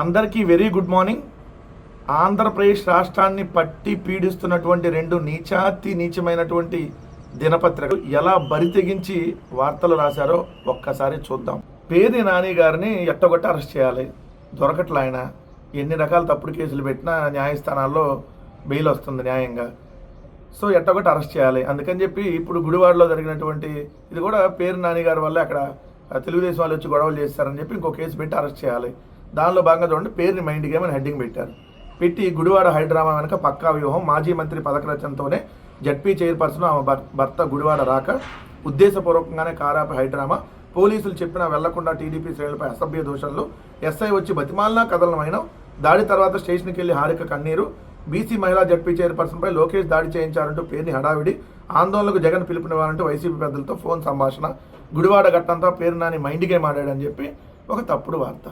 అందరికీ very good morning. Andhra Pradesh రాష్ట్రాన్ని పట్టి పీడిస్తున్నటువంటి రెండు నీచాతి నీచమైనటువంటి దినపత్రికలు ఎలా బరితెగించి వార్తలు రాశారో ఒక్కసారి చూద్దాం. పేది నాని గారిని ఎట్టగొట్ట అరెస్ట్ చేయాలి. దొరకట్ల ఆయన. ఎన్ని రకాల తప్పుడు కేసులు పెట్టినా న్యాయస్థానాల్లో బెయిల్ వస్తుంది న్యాయంగా. సో ఎట్టగొట్ట అరెస్ట్ చేయాలి. అందుకని చెప్పి ఇప్పుడు గుడివాడలో జరిగినటువంటి ఇది కూడా పేరు నాని గారి వల్ల అక్కడ తెలుగుదేశం వాళ్ళు వచ్చి గొడవలు చేస్తారని చెప్పి ఇంకో కేసు పెట్టి అరెస్ట్ చేయాలి. దానిలో భాగంగా చూడండి పేరుని మైండ్ గేమ్ అని హెడ్డింగ్ పెట్టారు. పెట్టి గుడివాడ హైడ్రామా వెనక పక్కా వ్యూహం మాజీ మంత్రి పథక రచనతోనే జడ్పీ చైర్పర్సన్ ఆమె భర్త గుడివాడ రాక ఉద్దేశపూర్వకంగానే కారాపి హైడ్రామా. పోలీసులు చెప్పినా వెళ్ళకుండా టీడీపీ శ్రేణులపై అసభ్య దోషంలో ఎస్ఐ వచ్చి బతిమాలనా కథలమైన దాడి తర్వాత స్టేషన్కి వెళ్ళి హారిక కన్నీరు. బీసీ మహిళా జడ్పీ చైర్పర్సన్పై లోకేష్ దాడి చేయించారంటూ పేరుని హడావిడి. ఆందోళనకు జగన్ పిలుపునివ్వాలంటూ వైసీపీ పెద్దలతో ఫోన్ సంభాషణ. గుడివాడ గట్టంతా పేరు నాని మైండ్ గేమ్ ఆడాడని చెప్పి ఒక తప్పుడు వార్త.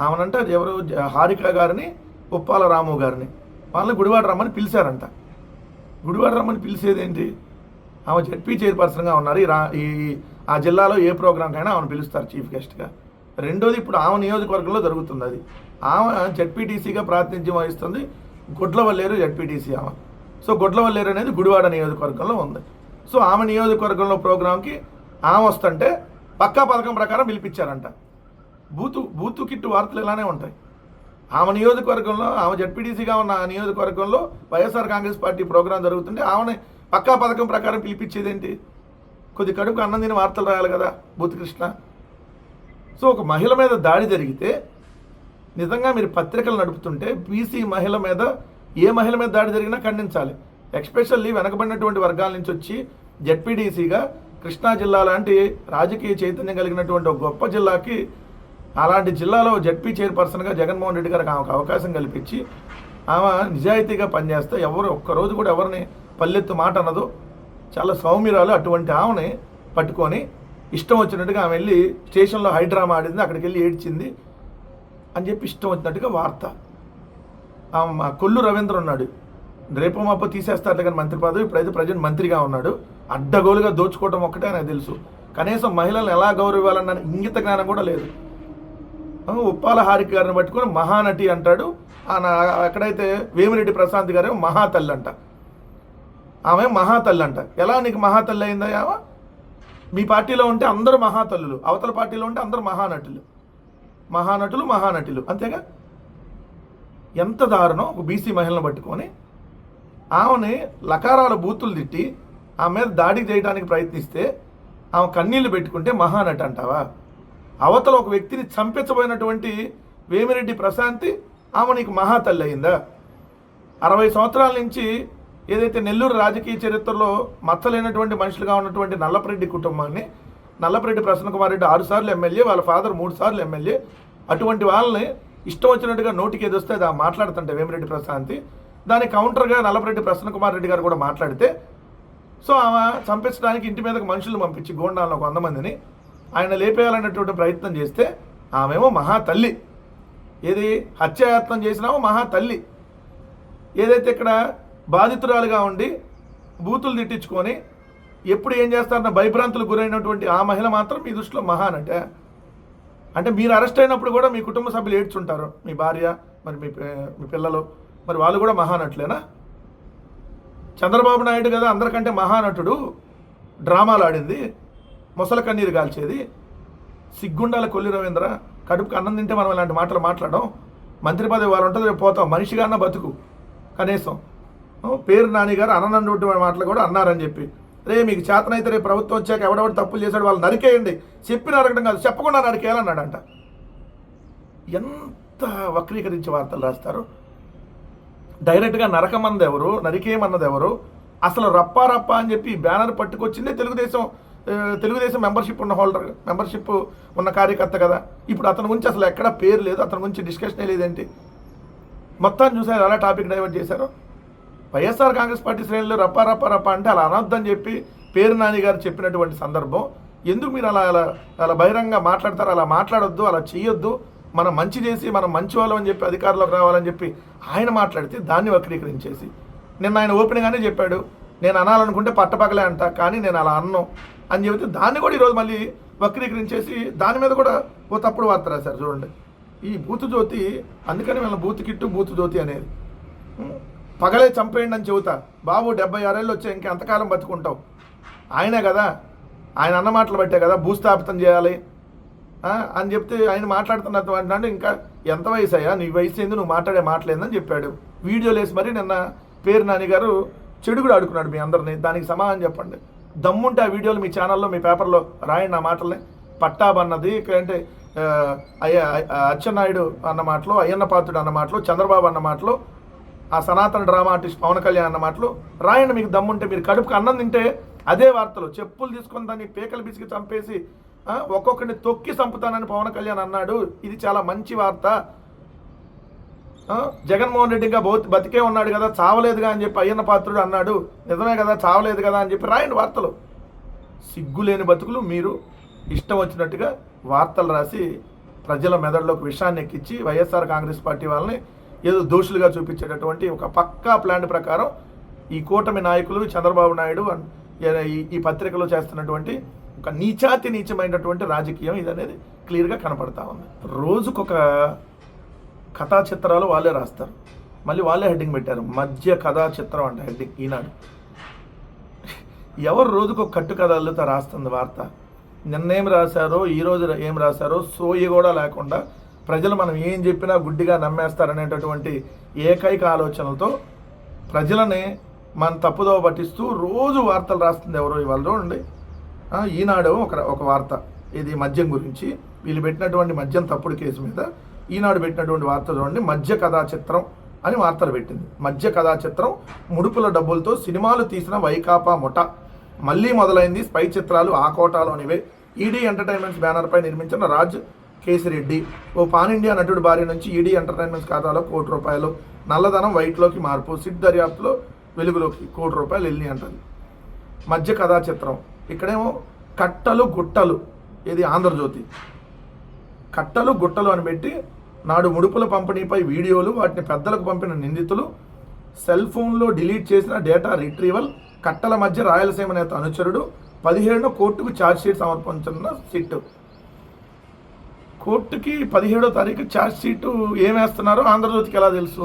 ఆమెనంట ఎవరు హారిక గారిని ఉప్పాల రాము గారిని. వాళ్ళని గుడివాడ రమ్మని పిలిచారంట. గుడివాడ రమ్మని పిలిచేదేంటి? ఆమె జడ్పీ చైర్పర్సన్గా ఉన్నారు. ఈ రా ఈ ఆ జిల్లాలో ఏ ప్రోగ్రామ్కైనా ఆమెను పిలుస్తారు చీఫ్ గెస్ట్గా. రెండోది ఇప్పుడు ఆమె నియోజకవర్గంలో జరుగుతుంది అది. ఆమె జడ్పీటీసీగా ప్రాతినిధ్యం వహిస్తుంది గుడ్లవల్లేరు జడ్పీటీసీ ఆమె. సో గుడ్లవల్లేరు అనేది గుడివాడ నియోజకవర్గంలో ఉంది. సో ఆమె నియోజకవర్గంలో ప్రోగ్రాంకి ఆమె వస్తుంటే పక్కా పథకం ప్రకారం పిలిపించారంట. బూతు బూతు కిట్టు వార్తలు ఇలానే ఉంటాయి. ఆమె నియోజకవర్గంలో ఆమె జడ్పీటీసీగా ఉన్న ఆ నియోజకవర్గంలో వైఎస్ఆర్ కాంగ్రెస్ పార్టీ ప్రోగ్రాం జరుగుతుంటే ఆమెని పక్కా పథకం ప్రకారం పిలిపించేది ఏంటి కొద్ది కడుపు అన్నం తిని వార్తలు రాయాలి కదా బూతు కృష్ణ. సో ఒక మహిళ మీద దాడి జరిగితే నిజంగా మీరు పత్రికలు నడుపుతుంటే బీసీ మహిళ మీద ఏ మహిళ మీద దాడి జరిగినా ఖండించాలి. ఎక్స్పెషల్లీ వెనకబడినటువంటి వర్గాల నుంచి వచ్చి జడ్పీడీసీగా కృష్ణా జిల్లా లాంటి రాజకీయ చైతన్యం కలిగినటువంటి ఒక గొప్ప జిల్లాకి అలాంటి జిల్లాలో జడ్పీ చైర్పర్సన్గా జగన్మోహన్ రెడ్డి గారికి ఆమెకు అవకాశం కల్పించి ఆమె నిజాయితీగా పనిచేస్తే ఎవరు ఒక్కరోజు కూడా ఎవరిని పల్లెత్తు మాట అనదు. చాలా సౌమ్యురాలు అటువంటి ఆమెని పట్టుకొని ఇష్టం వచ్చినట్టుగా ఆమె వెళ్ళి స్టేషన్లో హైడ్రామా ఆడింది అక్కడికి వెళ్ళి ఏడ్చింది అని చెప్పి ఇష్టం వచ్చినట్టుగా వార్త. ఆమె మా కొల్లు రవీంద్ర ఉన్నాడు. రేపు మాపో తీసేస్తారు కానీ మంత్రి పదవి ఇప్పుడైతే ప్రజెంట్ మంత్రిగా ఉన్నాడు. అడ్డగోలుగా దోచుకోవడం ఒక్కటే నాకు తెలుసు. కనీసం మహిళలను ఎలా గౌరవాలన్న ఇంగిత జ్ఞానం కూడా లేదు. ఉప్పాల హారిక గారిని పట్టుకొని మహానటి అంటాడు. ఆ ఎక్కడైతే వేమిరెడ్డి ప్రశాంత్ గారేమో మహాతల్లి అంట. ఆమె మహాతల్లి అంట. ఎలా నీకు మహాతల్లి అయిందా ఆమె మీ పార్టీలో ఉంటే అందరూ మహాతల్లులు. అవతల పార్టీలో ఉంటే అందరూ మహానటులు. మహానటులు మహానటులు. అంతేగా? ఎంత దారుణం. ఒక బీసీ మహిళను పట్టుకొని ఆమెని లకారాల బూతులు తిట్టి ఆమె మీద దాడి చేయడానికి ప్రయత్నిస్తే ఆమె కన్నీళ్ళు పెట్టుకుంటే మహానటి అంటావా? అవతల ఒక వ్యక్తిని చంపించబోయినటువంటి వేమిరెడ్డి ప్రశాంతి ఆమె నీకు మహాతల్లి అయిందా? అరవై సంవత్సరాల నుంచి ఏదైతే నెల్లూరు రాజకీయ చరిత్రలో మచ్చలేనటువంటి మనుషులుగా ఉన్నటువంటి నల్లపరెడ్డి కుటుంబాన్ని నల్లపరెడ్డి ప్రసన్న కుమార్ రెడ్డి ఆరు సార్లు ఎమ్మెల్యే వాళ్ళ ఫాదర్ మూడు సార్లు ఎమ్మెల్యే అటువంటి వాళ్ళని ఇష్టం వచ్చినట్టుగా నోటికి ఏది వస్తే దా ఆ మాట్లాడుతుంటే వేమిరెడ్డి ప్రశాంతి. దాని కౌంటర్గా నల్లపరెడ్డి ప్రసన్న కుమార్ రెడ్డి గారు కూడా మాట్లాడితే సో ఆమె చంపించడానికి ఇంటి మీదకి మనుషులు పంపించి గోండాలను ఒక వంద మందిని ఆయన లేపేయాలనేటువంటి ప్రయత్నం చేస్తే ఆమెమో మహా తల్లి. ఏది? హత్యాయత్నం చేసినామో మహా తల్లి. ఏదైతే ఇక్కడ బాధితురాలుగా ఉండి బూతులు తిట్టించుకొని ఎప్పుడు ఏం చేస్తారన్న భయభ్రాంతులు గురైనటువంటి ఆ మహిళ మాత్రం మీ దృష్టిలో మహాన్ అంటే అంటే మీరు అరెస్ట్ అయినప్పుడు కూడా మీ కుటుంబ సభ్యులు ఏడ్చుంటారు. మీ భార్య మరి మీ మీ పిల్లలు మరి వాళ్ళు కూడా మహానటులేనా చంద్రబాబు నాయుడు కదా అందరికంటే మహానటుడు డ్రామాలు ఆడింది. మొసల కన్నీరు కాల్చేది. సిగ్గుండాల కొల్లి రవీంద్ర కడుపుకి అన్నం తింటే మనం ఇలాంటి మాటలు మాట్లాడడం. మంత్రి పదవి వాళ్ళు ఉంటుంది రేపు పోతాం మనిషిగా అన్న బతుకు. కనీసం. పేరు నాని గారు అననటువంటి మాటలు కూడా అన్నారని చెప్పి. రే మీకు చేతనైతే రేపు ప్రభుత్వం వచ్చాక ఎవడెవడు తప్పులు చేశాడు వాళ్ళు నరికేయండి. చెప్పి నరకడం కాదు చెప్పకుండా నరికేయాలన్నాడంట. ఎంత వక్రీకరించి వార్తలు రాస్తారు. డైరెక్ట్గా నరకమన్నది ఎవరు నరికేయమన్నది ఎవరు అసలు రప్పా రప్పా అని చెప్పి బ్యానర్ పట్టుకొచ్చిందే తెలుగుదేశం. తెలుగుదేశం మెంబర్షిప్ ఉన్న హోల్డర్ మెంబర్షిప్ ఉన్న కార్యకర్త కదా. ఇప్పుడు అతని గురించి అసలు ఎక్కడ పేరు లేదు అతని గురించి డిస్కషనే లేదేంటి? మొత్తాన్ని చూసారు ఎలా టాపిక్ డైవర్ట్ చేశారు? వైఎస్ఆర్ కాంగ్రెస్ పార్టీ శ్రేణులు రప్పా రప్పా రప్పా అంటే అలా అనొద్దని చెప్పి పేరు నాని గారు చెప్పినటువంటి సందర్భం. ఎందుకు మీరు అలా అలా అలా బహిరంగ మాట్లాడతారు? అలా మాట్లాడొద్దు అలా చేయొద్దు మనం మంచి చేసి మనం మంచి వాళ్ళం అని చెప్పి అధికారంలోకి రావాలని చెప్పి ఆయన మాట్లాడితే దాన్ని వక్రీకరించేసి. నిన్న ఆయన ఓపెన్గానే చెప్పాడు నేను అనాలనుకుంటే పట్టపగలే అంట కానీ నేను అలా అన్నం. అని చెబితే దాన్ని కూడా ఈరోజు మళ్ళీ వక్రీకరించేసి దాని మీద కూడా ఓ తప్పుడు వార్త రాశారు చూడండి. ఈ బూతు జ్యోతి అందుకని వీళ్ళ బూతు కిట్టు బూతు జ్యోతి అనేది. పగలే చంపేయండి అని చెబుతా. బాబు డెబ్బై ఆరేళ్ళు వచ్చే ఇంకెంతకాలం బతుకుంటావు? ఆయనే కదా. ఆయన అన్న మాటలు పట్టే కదా భూస్థాపితం చేయాలి. అని చెప్తే ఆయన మాట్లాడుతున్నట్టు అంటే ఇంకా ఎంత వయసు అయ్యా? నీ వయసు ఏంది? నువ్వు మాట్లాడే మాటలేదని చెప్పాడు. వీడియోలు వేసి మరి నిన్న పేరు నాని గారు చెడు కూడా ఆడుకున్నాడు మీ అందరిని. దానికి సమాధానం చెప్పండి. దమ్ముంటే ఆ వీడియోలు మీ ఛానల్లో మీ పేపర్లో రాయండి ఆ మాటల్ని. పట్టాబ్ అన్నది అంటే అయ్య అచ్చెన్నాయుడు అన్న మాటలు అయ్యన్న పాత్రుడు అన్న మాటలు చంద్రబాబు అన్న మాటలు ఆ సనాతన డ్రామా ఆర్టిస్ట్ పవన్ కళ్యాణ్ అన్న మాటలు రాయండి మీకు దమ్ముంటే. మీరు కడుపుకి అన్నం తింటే అదే వార్తలు. చెప్పులు తీసుకొని దాన్ని పేకలు బిసికి చంపేసి ఒక్కొక్కరిని తొక్కి చంపుతానని పవన్ కళ్యాణ్ అన్నాడు. ఇది చాలా మంచి వార్త. జగన్మోహన్ రెడ్డి ఇంకా బతికే ఉన్నాడు కదా చావలేదుగా అని చెప్పి అయ్యన్న పాత్రుడు అన్నాడు. నిజమే కదా చావలేదు కదా అని చెప్పి రాయండి వార్తలు. సిగ్గులేని బతుకులు మీరు ఇష్టం వచ్చినట్టుగా వార్తలు రాసి ప్రజల మెదడులోకి విషయాన్ని ఎక్కించి వైఎస్ఆర్ కాంగ్రెస్ పార్టీ వాళ్ళని ఏదో దోషులుగా చూపించేటటువంటి ఒక పక్కా ప్లాన్ ప్రకారం ఈ కూటమి నాయకులు చంద్రబాబు నాయుడు ఈ- ఈ పత్రికలో చేస్తున్నటువంటి ఒక నీచాతి నీచమైనటువంటి రాజకీయం ఇది అనేది క్లియర్గా కనపడతా ఉంది. రోజుకొక కథా చిత్రాలు వాళ్ళే రాస్తారు. మళ్ళీ వాళ్ళే హెడ్డింగ్ పెట్టారు. మధ్య కథా చిత్రం అంట హెడ్డింగ్ ఈనాడు. ఎవరు రోజుకు కట్టు కథ అల్లుతా రాస్తుంది వార్త? నిన్నేం రాశారో ఈ రోజు ఏం రాశారో సోయి కూడా లేకుండా ప్రజలు మనం ఏం చెప్పినా గుడ్డిగా నమ్మేస్తారనేటటువంటి ఏకైక ఆలోచనలతో ప్రజలని మన తప్పుదోవ పట్టిస్తూ రోజు వార్తలు రాస్తుంది ఎవరో ఇవాళ చూడండి. ఈనాడు ఒక ఒక వార్త. ఇది మద్యం గురించి. వీళ్ళు పెట్టినటువంటి మద్యం తప్పుడు కేసు మీద ఈనాడు పెట్టినటువంటి వార్త చూడండి. మధ్య కథా చిత్రం అని వార్తలు పెట్టింది. మధ్య కథా చిత్రం ముడుపుల డబ్బులతో సినిమాలు తీసిన వైకాపా ముఠ. మళ్ళీ మొదలైంది స్పై చిత్రాలు ఆ కోటాలోనివే. ఈడీ ఎంటర్టైన్మెంట్స్ బ్యానర్పై నిర్మించిన రాజ్ కేసిరెడ్డి. ఓ పాన్ ఇండియా నటుడి భార్య నుంచి ఈడీ ఎంటర్టైన్మెంట్స్ ఖాతాలో కోటి రూపాయలు. నల్లధనం వైట్లోకి మార్పు. సిట్ దర్యాప్తులో వెలుగులోకి కోటి రూపాయలు వెళ్ళి అంటది. మధ్య కథా చిత్రం ఇక్కడేమో కట్టలు గుట్టలు. ఇది ఆంధ్రజ్యోతి. కట్టలు గుట్టలు అని పెట్టి నాడు ముడుపుల పంపిణీపై వీడియోలు వాటిని పెద్దలకు పంపిన నిందితులు సెల్ ఫోన్లో డిలీట్ చేసిన డేటా రిట్రీవల్ కట్టల మధ్య రాయలసీమ నేత అనుచరుడు పదిహేడున కోర్టుకు ఛార్జ్షీట్ సమర్పించిన సిట్ కోర్టుకి పదిహేడో తారీఖు ఛార్జ్ ఏమేస్తున్నారో ఆంధ్రజ్యోతికి ఎలా తెలుసు?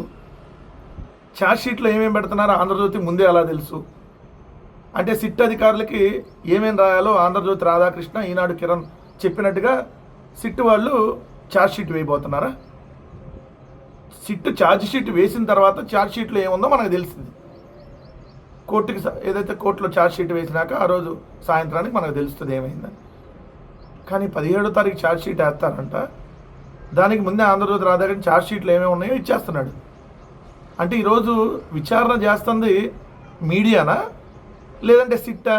ఛార్జ్షీట్లో ఏమేమి పెడుతున్నారో ఆంధ్రజ్యోతి ముందే ఎలా తెలుసు? అంటే సిట్ అధికారులకి ఏమేమి రాయాలో ఆంధ్రజ్యోతి రాధాకృష్ణ ఈనాడు కిరణ్ చెప్పినట్టుగా సిట్ వాళ్ళు ఛార్జ్ షీట్ వేయబోతున్నారా? సిట్ ఛార్జ్ షీట్ వేసిన తర్వాత ఛార్జ్ షీట్లో ఏముందో మనకు తెలిసింది కోర్టుకి ఏదైతే కోర్టులో ఛార్జ్ షీట్ వేసినాక ఆ రోజు సాయంత్రానికి మనకు తెలుస్తుంది ఏమైందని. కానీ పదిహేడో తారీఖు ఛార్జ్ షీట్ వేస్తారంట. దానికి ముందే ఆంధ్రజ్యోతి రాధాకరణ ఛార్జ్ షీట్లు ఏమేమి ఉన్నాయో ఇచ్చేస్తున్నాడు. అంటే ఈరోజు విచారణ చేస్తుంది మీడియానా? లేదంటే సిట్టా?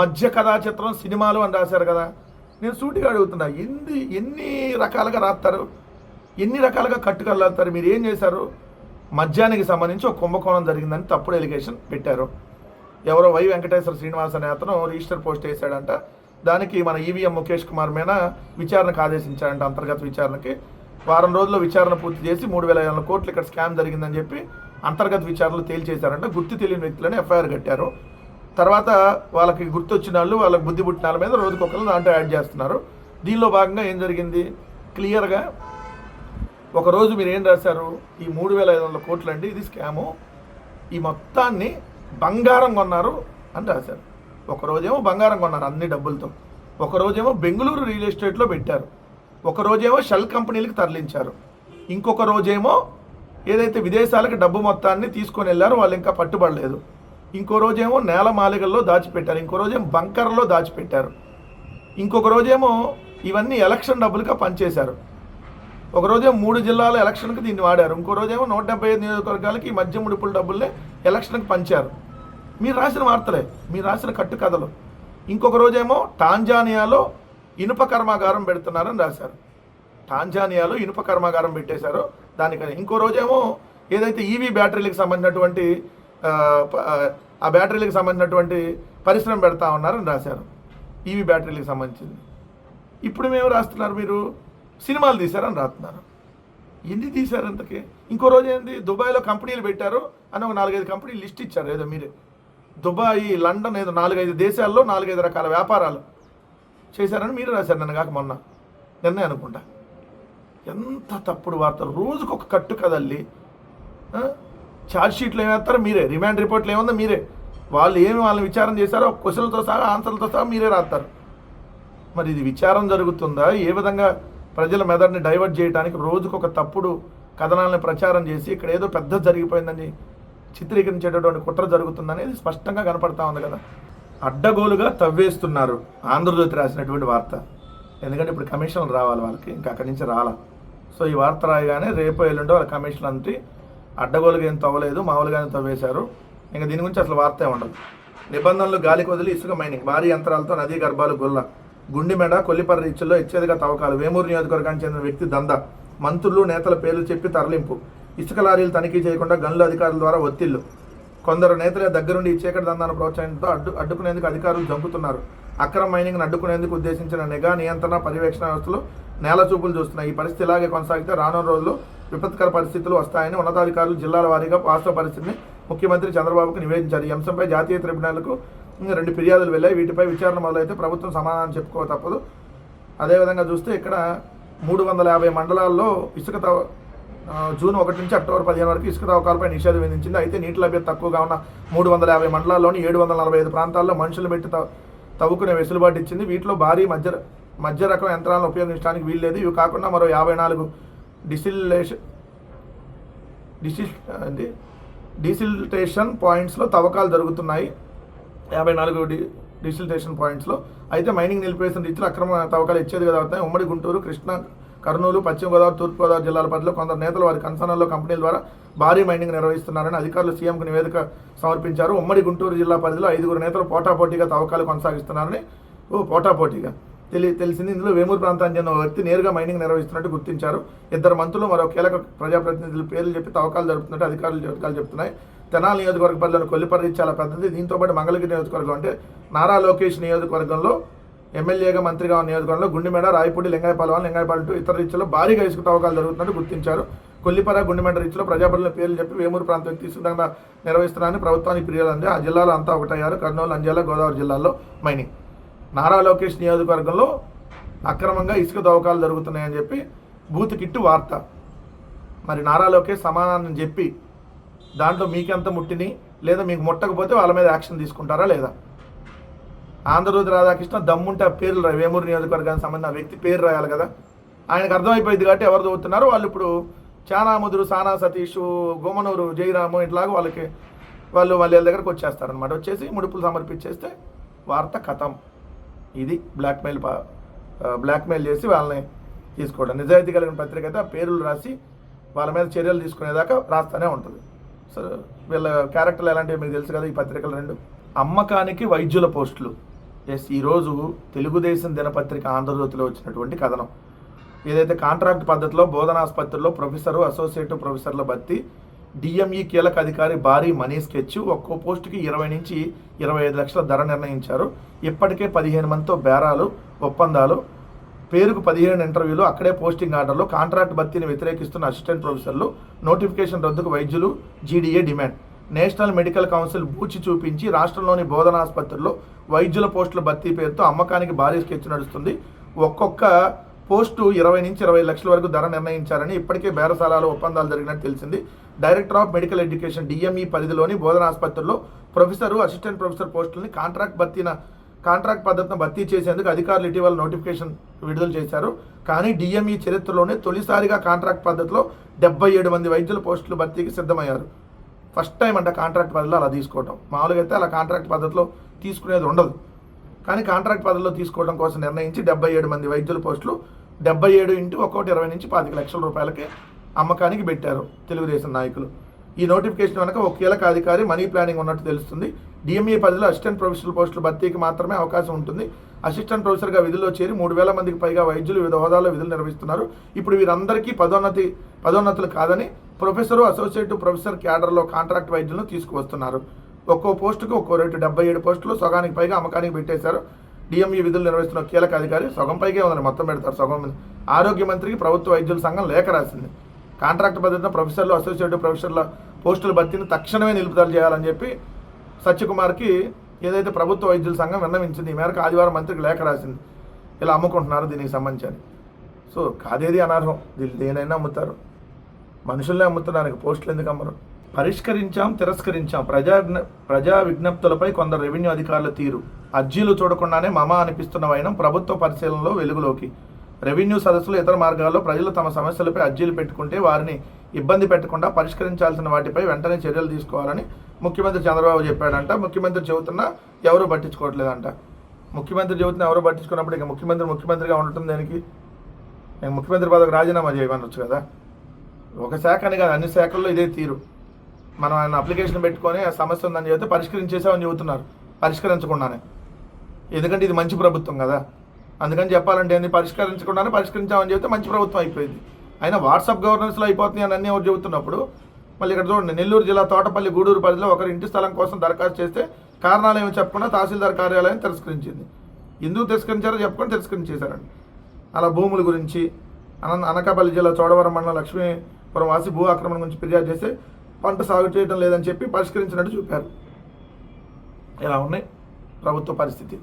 మధ్య కథా చిత్రం సినిమాలు అని రాశారు కదా. నేను సూటిగా అడుగుతున్నా ఎన్ని ఎన్ని రకాలుగా రాస్తారు ఎన్ని రకాలుగా కట్టుకెళ్ళారు మీరు ఏం చేశారు? మద్యానికి సంబంధించి ఒక కుంభకోణం జరిగిందని తప్పుడు ఎలిగేషన్ పెట్టారు. ఎవరో వై వెంకటేశ్వర శ్రీనివాస్ అనే అతను రిజిస్టర్ పోస్ట్ చేశాడంట దానికి మన ఈవీఎం ముఖేష్ కుమార్ మీద విచారణకు ఆదేశించాడంట అంతర్గత విచారణకి. వారం రోజుల్లో విచారణ పూర్తి చేసి మూడు వేల ఐదు వందల కోట్లు ఇక్కడ స్కామ్ జరిగిందని చెప్పి అంతర్గత విచారణలు తేల్చేశారంట. గుర్తు తెలియని వ్యక్తులని ఎఫ్ఐఆర్ కట్టారు. తర్వాత వాళ్ళకి గుర్తొచ్చిన వాళ్ళు వాళ్ళకి బుద్ధి పుట్టిన వాళ్ళ మీద రోజుకొకరు దాంట్లో యాడ్ చేస్తున్నారు. దీనిలో భాగంగా ఏం జరిగింది? క్లియర్గా ఒకరోజు మీరు ఏం రాశారు? ఈ మూడు వేల ఐదు వందల కోట్లు అండి ఇది స్కాము. ఈ మొత్తాన్ని బంగారం కొన్నారు అని రాశారు. ఒకరోజేమో బంగారం కొన్నారు అన్ని డబ్బులతో. ఒకరోజేమో బెంగళూరు రియల్ ఎస్టేట్లో పెట్టారు. ఒకరోజేమో షెల్ కంపెనీలకు తరలించారు. ఇంకొక రోజేమో ఏదైతే విదేశాలకు డబ్బు మొత్తాన్ని తీసుకొని వెళ్ళారో వాళ్ళు ఇంకా పట్టుబడలేదు. ఇంకో రోజేమో నేల మాలిగల్లో దాచిపెట్టారు ఇంకో రోజేమో బంకర్లో దాచిపెట్టారు. ఇంకొక రోజేమో ఇవన్నీ ఎలక్షన్ డబ్బులుగా పనిచేశారు. ఒక రోజేమో మూడు జిల్లాల ఎలక్షన్కి దీన్ని వాడారు ఇంకో రోజేమో నూట డెబ్బై ఐదు నియోజకవర్గాలకి ఈ మధ్య ముడిపుల డబ్బుల్ని ఎలక్షన్కి పంచారు. మీరు రాసిన వార్తలే మీరు రాసిన కట్టు కథలు. ఇంకొక రోజేమో టాంజానియాలో ఇనుప కర్మాగారం పెడుతున్నారని రాశారు. టాంజానియాలో ఇనుప కర్మాగారం పెట్టేశారు దానికని ఇంకో రోజేమో ఏదైతే ఈవీ బ్యాటరీలకు సంబంధించినటువంటి ఆ, బ్యాటరీలకు సంబంధించినటువంటి పరిశ్రమ పెడతా ఉన్నారని రాశారు. ఈవీ బ్యాటరీలకు సంబంధించింది. ఇప్పుడు మేము రాస్తున్నారు మీరు సినిమాలు తీశారని రాస్తున్నారు. ఎన్ని తీశారు అంతకే ఇంకో రోజు ఏంది? దుబాయ్లో కంపెనీలు పెట్టారు అని ఒక నాలుగైదు కంపెనీలు లిస్ట్ ఇచ్చారు ఏదో మీరే. దుబాయ్ లండన్ ఏదో నాలుగైదు దేశాల్లో నాలుగైదు రకాల వ్యాపారాలు చేశారని మీరు రాశారు నన్ను కాక మొన్న. నిన్నే అనుకుంటా. ఎంత తప్పుడు వార్త రోజుకొక కట్టు కదల్లి ఛార్జ్ షీట్లు ఏమేస్తారు? మీరే. రిమాండ్ రిపోర్ట్లు ఏముందో? మీరే. వాళ్ళు ఏమి వాళ్ళని విచారం చేశారో క్వశ్చన్లతో సహా ఆన్సర్లతో సహా మీరే రాస్తారు. మరి ఇది విచారం జరుగుతుందా? ఏ విధంగా ప్రజల మెదడుని డైవర్ట్ చేయడానికి రోజుకు ఒక తప్పుడు కథనాలను ప్రచారం చేసి ఇక్కడ ఏదో పెద్ద జరిగిపోయిందని చిత్రీకరించేటటువంటి కుట్ర జరుగుతుందనేది స్పష్టంగా కనపడతా ఉంది కదా. అడ్డగోలుగా తవ్వేస్తున్నారు ఆంధ్రజ్యోతి రాసినటువంటి వార్త. ఎందుకంటే ఇప్పుడు కమిషన్లు రావాలి వాళ్ళకి ఇంకా అక్కడి నుంచి రాలా. సో ఈ వార్త రాయగానే రేపు ఎల్లుండో వాళ్ళ కమిషన్ అంతే అడ్డగోలుగా ఏం తవ్వలేదు మామూలుగానే తవ్వేశారు. ఇంకా దీని గురించి అసలు వార్తే ఉండదు. నిబంధనలు గాలికి వదిలి ఇసుక మైనింగ్ భారీ యంత్రాలతో నదీ గర్భాలు గొల్ల. గుండిమెడ కొల్లిపర్రి రీచ్ల్లో ఇచ్చేదిగా తవ్వకాలు. వేమూరు నియోజకవర్గానికి చెందిన వ్యక్తి దంద. మంత్రులు నేతల పేర్లు చెప్పి తరలింపు. ఇసుక లారీలు తనిఖీ చేయకుండా గనుల అధికారుల ద్వారా ఒత్తిళ్ళు. కొందరు నేతల దగ్గరుండి ఈ చీకటి దందాన్ని ప్రోత్సహించడంతో అడ్డు అడ్డుకునేందుకు అధికారులు జంపుతున్నారు అక్రమ మైనింగ్ను అడ్డుకునేందుకు ఉద్దేశించిన నిఘా నియంత్రణ పర్యవేక్షణ వ్యవస్థలు నేల చూపులు చూస్తున్నాయి. ఈ పరిస్థితి ఇలాగే కొనసాగితే రానున్న రోజుల్లో విపత్కర పరిస్థితులు వస్తాయని ఉన్నతాధికారులు జిల్లాల వారీగా వాస్తవ పరిస్థితిని ముఖ్యమంత్రి చంద్రబాబుకు నివేదించారు. ఈ అంశంపై జాతీయ ట్రిబ్యునల్కు రెండు ఫిర్యాదులు వెళ్ళాయి. వీటిపై విచారణ మొదలైతే ప్రభుత్వం సమాధానం చెప్పుకో తప్పదు. అదేవిధంగా చూస్తే ఇక్కడ మూడు వందల యాభై మండలాల్లో ఇసుక తవ జూన్ ఒకటి నుంచి అక్టోబర్ పదిహేను వరకు ఇసుక తవ్వకాలపై నిషేధం విధించింది. అయితే నీటి లభ్యత తక్కువగా ఉన్న మూడు వందల యాభై మండలాల్లోని ఏడు వందల నలభై ఐదు ప్రాంతాల్లో మనుషులు పెట్టి తవ్వుకునే వెసులుబాటు ఇచ్చింది. వీటిలో భారీ మధ్య మధ్య రకం యంత్రాలను ఉపయోగించడానికి వీల్లేదు. ఇవి కాకుండా మరో యాభై నాలుగు డిసిల్లేషన్ డిసిల్ ఏంటి డిసిల్టేషన్ పాయింట్స్లో తవ్వకాలు జరుగుతున్నాయి. యాభై నాలుగు డి డిసిల్టేషన్ పాయింట్స్లో. అయితే మైనింగ్ నిలిపేసిన రీతిలో అక్రమ తవ్వకాలు ఇచ్చేది కదా. అవుతాయి ఉమ్మడి గుంటూరు కృష్ణా కర్నూలు పశ్చిమ గోదావరి తూర్పుగోదావరి జిల్లాల పరిధిలో కొందరు నేతలు వారి కన్సర్నల్లో కంపెనీల ద్వారా భారీ మైనింగ్ నిర్వహిస్తున్నారని అధికారులు సీఎంకు నివేదిక సమర్పించారు. ఉమ్మడి గుంటూరు జిల్లా పరిధిలో ఐదుగురు నేతలు పోటాపోటీగా తవ్వకాలు కొనసాగిస్తున్నారని ఓ పోటాపోటీగా. తెలి తెలిసింది. ఇందులో వేమూరు ప్రాంతానికి చెందిన వ్యక్తి నేరుగా మైనింగ్ నిర్వహిస్తున్నట్టు గుర్తించారు. ఇద్దరు మంత్రులు మరో కీలక ప్రజాప్రతినిధులు పేర్లు చెప్పి తవ్వకాలు జరుపుతున్నట్టు అధికారులు వర్గాలు చెప్తున్నాయి. తెనాలి నియోజకవర్గ పరిధిలోని కొల్లిపర్రి చాలా పెద్దది. దీంతో పాటు మంగళగిరి నియోజకవర్గం అంటే నారా లోకేష్ నియోజకవర్గంలో ఎమ్మెల్యేగా మంత్రిగా ఉన్న నియోజకవర్గంలో గుండెమేడ రాయపూడి లింగాయపాలెం లింగాయపాలెం ఇతర రీచ్లో భారీగా ఇసుక తవ్వకాలు జరుగుతున్నట్టు గుర్తించారు. కొల్లిపర గుండెమేడ రీచ్లో ప్రజాప్రతినిధుల పేర్లు చెప్పి వేమూరు ప్రాంతం తీసుకున్న నిర్వహిస్తున్నారని ప్రభుత్వానికి ఫిర్యాదు అంది. ఆ జిల్లాలో అంతా ఒకటయ్యారు. కర్నూలు నంద్యాల గోదావరి జిల్లాల్లో మైనింగ్. నారా లోకేష్ నియోజకవర్గంలో అక్రమంగా ఇసుక దవ్వకాలు జరుగుతున్నాయని చెప్పి బూత్ కిట్టు వార్త. మరి నారా లోకేష్ సమాధానం చెప్పి దాంట్లో మీకెంత ముట్టిని? లేదా మీకు ముట్టకపోతే వాళ్ళ మీద యాక్షన్ తీసుకుంటారా లేదా? ఆంధ్రజ్యోతి రాధాకృష్ణ దమ్ముంటే ఆ పేర్లు రాయి. వేమూరు నియోజకవర్గానికి సంబంధించిన వ్యక్తి పేరు రాయాలి కదా. ఆయనకు అర్థమైపోయింది కాబట్టి ఎవరు చదువుతున్నారో? వాళ్ళు ఇప్పుడు చానా ముదురు సానా సతీష్ గుమ్మనూరు జయరాము ఇట్లాగా వాళ్ళకి వాళ్ళు వాళ్ళ దగ్గరకు వచ్చేస్తారనమాట వచ్చేసి ముడుపులు సమర్పించేస్తే వార్త కథం. ఇది బ్లాక్మెయిల్ పా- బ్లాక్మెయిల్ చేసి వాళ్ళని తీసుకోవడం. నిజాయితీ కలిగిన పత్రిక అయితే ఆ పేర్లు రాసి వాళ్ళ మీద చర్యలు తీసుకునేదాకా రాస్తూనే ఉంటుంది. సో వీళ్ళ క్యారెక్టర్లు ఎలాంటివి మీకు తెలుసు కదా ఈ పత్రికలు రెండు. అమ్మకానికి వైద్యుల పోస్టులు. ఎస్ ఈరోజు తెలుగుదేశం దినపత్రిక ఆంధ్రజ్యోతిలో వచ్చినటువంటి కథనం. ఏదైతే కాంట్రాక్ట్ పద్ధతిలో బోధనాసుపత్రిలో ప్రొఫెసరు అసోసియేట్ ప్రొఫెసర్ల భర్తీ డిఎంఈ కీలక అధికారి భారీ మనీ స్కెచ్ ఒక్కో పోస్టుకి ఇరవై నుంచి ఇరవై ఐదు లక్షల ధర నిర్ణయించారు. ఇప్పటికే పదిహేను మందితో బేరాలు ఒప్పందాలు. పేరుకు పదిహేను ఇంటర్వ్యూలు అక్కడే పోస్టింగ్ ఆర్డర్లు కాంట్రాక్ట్ భర్తీని వ్యతిరేకిస్తున్న అసిస్టెంట్ ప్రొఫెసర్లు నోటిఫికేషన్ రద్దుకు వైద్యులు GDA demand. National medical council బూచి చూపించి రాష్ట్రంలోని బోధనాసుపత్రుల్లో వైద్యుల పోస్టుల భర్తీ పేరుతో అమ్మకానికి భారీ స్కెచ్ నడుస్తుంది. ఒక్కొక్క పోస్టు ఇరవై నుంచి ఇరవై లక్షల వరకు ధర నిర్ణయించారని ఇప్పటికే బేరసాలాలు ఒప్పందాలు జరిగినట్టు తెలిసింది. Director of medical education DME పరిధిలోని బోధనాసుపత్రుల్లో ప్రొఫెసర్ అసిస్టెంట్ ప్రొఫెసర్ పోస్టులని కాంట్రాక్ట్ భర్తీన కాంట్రాక్ట్ పద్ధతిని భర్తీ చేసేందుకు అధికారులు ఇటీవల నోటిఫికేషన్ విడుదల చేశారు. కానీ డిఎంఈ చరిత్రలోనే తొలిసారిగా కాంట్రాక్ట్ పద్ధతిలో డెబ్బై ఏడు మంది వైద్యుల పోస్టులు భర్తీకి సిద్ధమయ్యారు. ఫస్ట్ టైం అంట కాంట్రాక్ట్ పద్ధతిలో అలా తీసుకోవటం. మామూలుగా అయితే అలా కాంట్రాక్ట్ పద్ధతిలో తీసుకునేది ఉండదు. కానీ కాంట్రాక్ట్ పద్ధతిలో తీసుకోవడం కోసం నిర్ణయించి డెబ్బై ఏడు మంది వైద్యుల పోస్టులు డెబ్బై ఏడు ఇంటూ ఒక్కొక్కటి ఇరవై నుంచి పాతిక లక్షల రూపాయలకి అమ్మకానికి పెట్టారు తెలుగుదేశం నాయకులు. ఈ నోటిఫికేషన్ వెనక ఒక కీలక అధికారి మనీ ప్లానింగ్ ఉన్నట్టు తెలుస్తుంది. డిఎంఈ పరిధిలో అసిస్టెంట్ ప్రొఫెషనల్ పోస్టుల భర్తీకి మాత్రమే అవకాశం ఉంటుంది. అసిస్టెంట్ ప్రొఫెసర్గా విధుల్లో చేరి మూడు వేల మందికి పైగా వైద్యులు వివిధ హోదాల్లో విధులు నిర్వహిస్తున్నారు. ఇప్పుడు వీరందరికీ పదోన్నతి పదోన్నతులు కాదని ప్రొఫెసరు అసోసియేట్ ప్రొఫెసర్ క్యాడర్లో కాంట్రాక్ట్ వైద్యులను తీసుకువస్తున్నారు. ఒక్కో పోస్టుకు ఒక్కో రేటు డెబ్బై ఏడు పోస్టులు సగానికి పైగా అమ్మకానికి పెట్టేశారు. డిఎంఈ విధులు నిర్వహిస్తున్న కీలక అధికారి సగం పైగా ఉందని మొత్తం పెడతారు. సగం ఆరోగ్య మంత్రికి ప్రభుత్వ వైద్యుల సంఘం లేఖ రాసింది. కాంట్రాక్ట్ పద్ధతిలో ప్రొఫెసర్లు అసోసియేట్ ప్రొఫెసర్ల పోస్టుల భర్తీని తక్షణమే నిలుపుదల చేయాలని చెప్పి సత్యకుమార్కి ఏదైతే ప్రభుత్వ వైద్యుల సంఘం విన్నవించింది ఈ మేరకు ఆదివారం మంత్రికి లేఖ రాసింది. ఇలా అమ్ముకుంటున్నారు దీనికి సంబంధించి. సో కాదేది అనర్హం? దీన్ని దేనైనా అమ్ముతారు. మనుషుల్నే అమ్ముతున్నారు పోస్టులు ఎందుకు అమ్మరు? పరిష్కరించాం తిరస్కరించాం. ప్రజా ప్రజా విజ్ఞప్తులపై కొందరు రెవెన్యూ అధికారుల తీరు. అర్జీలు చూడకుండానే మమ అనిపిస్తున్న వైనం ప్రభుత్వ పరిశీలనలో వెలుగులోకి. రెవెన్యూ సదస్సులు ఇతర మార్గాల్లో ప్రజలు తమ సమస్యలపై అర్జీలు పెట్టుకుంటే వారిని ఇబ్బంది పెట్టకుండా పరిష్కరించాల్సిన వాటిపై వెంటనే చర్యలు తీసుకోవాలని ముఖ్యమంత్రి చంద్రబాబు చెప్పాడంట. ముఖ్యమంత్రి చెబుతున్నా ఎవరు పట్టించుకోవట్లేదంట. ముఖ్యమంత్రి చెబుతున్నా ఎవరు పట్టించుకున్నప్పుడు ఇక ముఖ్యమంత్రి ముఖ్యమంత్రిగా ఉండటం దానికి? నేను ముఖ్యమంత్రి పదవికి రాజీనామా చేయమనొచ్చు కదా. ఒక శాఖ అని కాదు అన్ని శాఖల్లో ఇదే తీరు. మనం ఆయన అప్లికేషన్ పెట్టుకొని ఆ సమస్య ఉందని చెబితే పరిష్కరించేసామని చెబుతున్నారు. పరిష్కరించకుండానే. ఎందుకంటే ఇది మంచి ప్రభుత్వం కదా. అందుకని చెప్పాలంటే ఏంది పరిష్కరించకుండానే పరిష్కరించామని చెబితే మంచి ప్రభుత్వం అయిపోయింది. అయినా వాట్సాప్ గవర్నెన్స్లో అయిపోతుంది అని అన్నీ ఎవరు చెబుతున్నప్పుడు మళ్ళీ ఇక్కడ చూడండి నెల్లూరు జిల్లా తోటపల్లి గూడూరు పరిధిలో ఒకరి ఇంటి స్థలం కోసం దరఖాస్తు చేస్తే కారణాలు ఏమి చెప్పకుండా తహసీల్దార్ కార్యాలయం తిరస్కరించింది. ఎందుకు తిరస్కరించారో చెప్పుకొని తిరస్కరించేశారండి. అలా భూముల గురించి అన అనకాపల్లి జిల్లా చోడవరం మండలం లక్ష్మీపురం వాసి భూ ఆక్రమణ గురించి ఫిర్యాదు చేస్తే పంట సాగు చేయడం లేదని చెప్పి పరిష్కరించినట్టు చూపారు. ఇలా ఉన్నాయి ప్రభుత్వ పరిస్థితి.